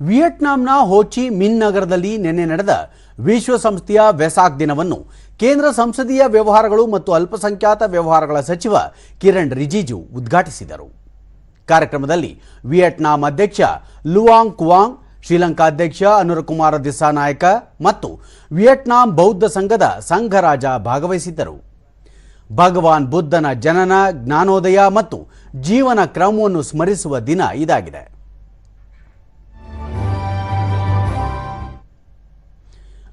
ವಿಯೆಟ್ನಾಂನ ಹೋಚಿ ಮಿನ್ ನಗರದಲ್ಲಿ ನಿನ್ನೆ ನಡೆದ ವಿಶ್ವಸಂಸ್ಥೆಯ ವೆಸಾಕ್ ದಿನವನ್ನು ಕೇಂದ್ರ ಸಂಸದೀಯ ವ್ಯವಹಾರಗಳು ಮತ್ತು ಅಲ್ಪಸಂಖ್ಯಾತ ವ್ಯವಹಾರಗಳ ಸಚಿವ ಕಿರಣ್ ರಿಜಿಜು ಉದ್ಘಾಟಿಸಿದರು. ಕಾರ್ಯಕ್ರಮದಲ್ಲಿ ವಿಯೆಟ್ನಾಂ ಅಧ್ಯಕ್ಷ ಲುವಾಂಗ್ ಕುವಾಂಗ್, ಶ್ರೀಲಂಕಾ ಅಧ್ಯಕ್ಷ ಅನುರಕುಮಾರ ದಿಸಾನಾಯಕ ಮತ್ತು ವಿಯೆಟ್ನಾಂ ಬೌದ್ಧ ಸಂಘದ ಸಂಘರಾಜ ಭಾಗವಹಿಸಿದ್ದರು. ಭಗವಾನ್ ಬುದ್ಧನ ಜನನ, ಜ್ಞಾನೋದಯ ಮತ್ತು ಜೀವನ ಕ್ರಮವನ್ನು ಸ್ಮರಿಸುವ ದಿನ ಇದಾಗಿದೆ.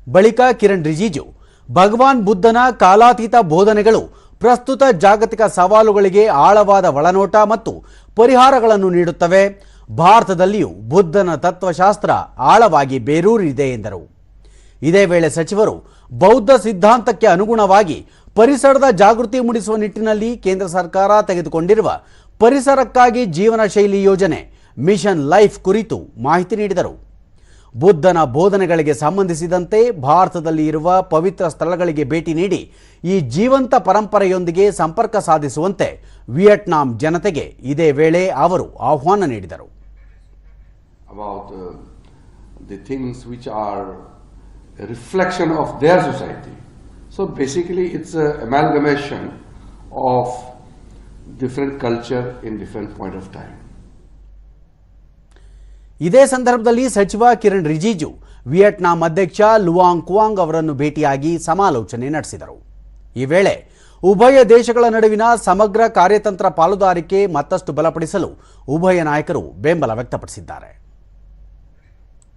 ಬಳಿಕ ಕಿರಣ್ ರಿಜಿಜು, ಭಗವಾನ್ ಬುದ್ಧನ ಕಾಲಾತೀತ ಬೋಧನೆಗಳು ಪ್ರಸ್ತುತ ಜಾಗತಿಕ ಸವಾಲುಗಳಿಗೆ ಆಳವಾದ ಒಳನೋಟ ಮತ್ತು ಪರಿಹಾರಗಳನ್ನು ನೀಡುತ್ತವೆ. ಭಾರತದಲ್ಲಿಯೂ ಬುದ್ಧನ ತತ್ವಶಾಸ್ತ್ರ ಆಳವಾಗಿ ಬೇರೂರಿದೆ ಎಂದರು. ಇದೇ ವೇಳೆ ಸಚಿವರು ಬೌದ್ಧ ಸಿದ್ಧಾಂತಕ್ಕೆ ಅನುಗುಣವಾಗಿ ಪರಿಸರದ ಜಾಗೃತಿ ಮೂಡಿಸುವ ನಿಟ್ಟಿನಲ್ಲಿ ಕೇಂದ್ರ ಸರ್ಕಾರ ತೆಗೆದುಕೊಂಡಿರುವ ಪರಿಸರಕ್ಕಾಗಿ ಜೀವನ ಶೈಲಿ ಯೋಜನೆ ಮಿಷನ್ ಲೈಫ್ ಕುರಿತು ಮಾಹಿತಿ ನೀಡಿದರು. ಬುದ್ಧನ ಬೋಧನೆಗಳಿಗೆ ಸಂಬಂಧಿಸಿದಂತೆ ಭಾರತದಲ್ಲಿ ಇರುವ ಪವಿತ್ರ ಸ್ಥಳಗಳಿಗೆ ಭೇಟಿ ನೀಡಿ ಈ ಜೀವಂತ ಪರಂಪರೆಯೊಂದಿಗೆ ಸಂಪರ್ಕ ಸಾಧಿಸುವಂತೆ ವಿಯೆಟ್ನಾಂ ಜನತೆಗೆ ಇದೇ ವೇಳೆ ಅವರು ಆಹ್ವಾನ ನೀಡಿದರು. Reflection of their society so it's of different culture in different point of time ಇದೇ ಸಂದರ್ಭದಲ್ಲಿ ಸಚಿವ ಕಿರಣ್ ರಿಜಿಜು, ವಿಯೆಟ್ನಾಂ ಅಧ್ಯಕ್ಷ ಲುವಾಂಗ್ ಕುವಾಂಗ್ ಅವರನ್ನು ಭೇಟಿಯಾಗಿ ಸಮಾಲೋಚನೆ ನಡೆಸಿದರು. ಈ ವೇಳೆ ಉಭಯ ದೇಶಗಳ ನಡುವಿನ ಸಮಗ್ರ ಕಾರ್ಯತಂತ್ರ ಪಾಲುದಾರಿಕೆ ಮತ್ತಷ್ಟು ಬಲಪಡಿಸಲು ಉಭಯ ನಾಯಕರು ಬೆಂಬಲ ವ್ಯಕ್ತಪಡಿಸಿದ್ದಾರೆ.